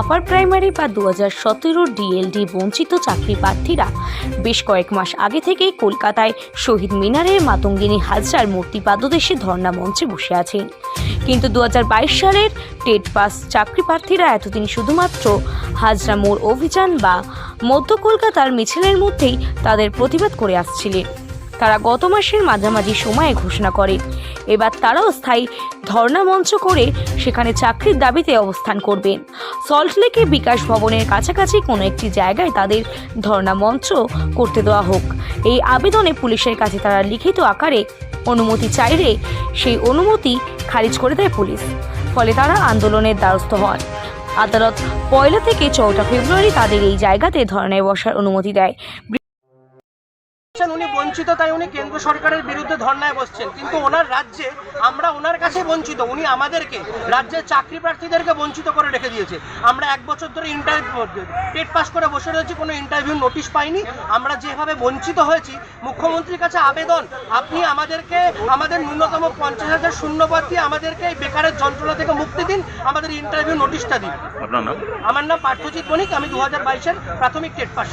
Upper primary বা দু হাজার সতেরো ডিএলডি বঞ্চিত চাকরি প্রার্থীরা বেশ কয়েক মাস আগে থেকেই কলকাতায় শহীদ মিনারের মাতঙ্গিনী হাজরার মূর্তি পাদদেশে ধর্ণা মঞ্চে বসে আছেন কিন্তু দু হাজার বাইশ সালের টেট পাস চাকরি প্রার্থীরা এতদিন শুধুমাত্র হাজরা মোড় অভিযান বা মধ্য কলকাতার মিছিলের মধ্যেই তাদের প্রতিবাদ করে আসছিলেন। তারা গত মাসের মাঝামাঝি সময়ে ঘোষণা করে। এবার তারাও স্থায়ী ধর্ণা মঞ্চ করে সেখানে চাকরির দাবিতে অবস্থান করবেন। সল্টলেকে বিকাশ ভবনের কাছাকাছি কোনো একটি জায়গায় তাদের ধর্ণা মঞ্চ করতে দেওয়া হোক। এই আবেদনে পুলিশের কাছে তারা লিখিত আকারে অনুমতি চাইলে সেই অনুমতি খারিজ করে দেয় পুলিশ। ফলে তারা আন্দোলনের দ্বারস্থ হন। আদালত পয়লা থেকে চৌঠা ফেব্রুয়ারি তাদের এই জায়গাতে ধর্নায় বসার অনুমতি দেয়। উনি বঞ্চিত তাই উনি কেন্দ্র সরকারের বিরুদ্ধে ধর্নায় বসছেন। কিন্তু ওনার রাজ্যে আমরা ওনার কাছে বঞ্চিত উনি আমাদেরকে রাজ্যের চাকরি প্রার্থীদেরকে বঞ্চিত করে রেখে দিয়েছে। আমরা এক বছর ধরে ইন্টারভিউ টেট পাস করে বসে রয়েছি কোনো ইন্টারভিউ নোটিশ পাইনি। আমরা যেভাবে বঞ্চিত হয়েছি মুখ্যমন্ত্রীর কাছে আবেদন আপনি আমাদেরকে আমাদের ন্যূনতম পঞ্চাশ হাজার শূন্যপদ দিয়ে আমাদেরকে এই বেকারের যন্ত্রণা থেকে মুক্তি দিন আমাদের ইন্টারভিউ নোটিশটা দিন। আপনার নাম? আমার নাম পার্থজিৎ বণিক আমি দু হাজার বাইশের প্রাথমিক টেট পাস।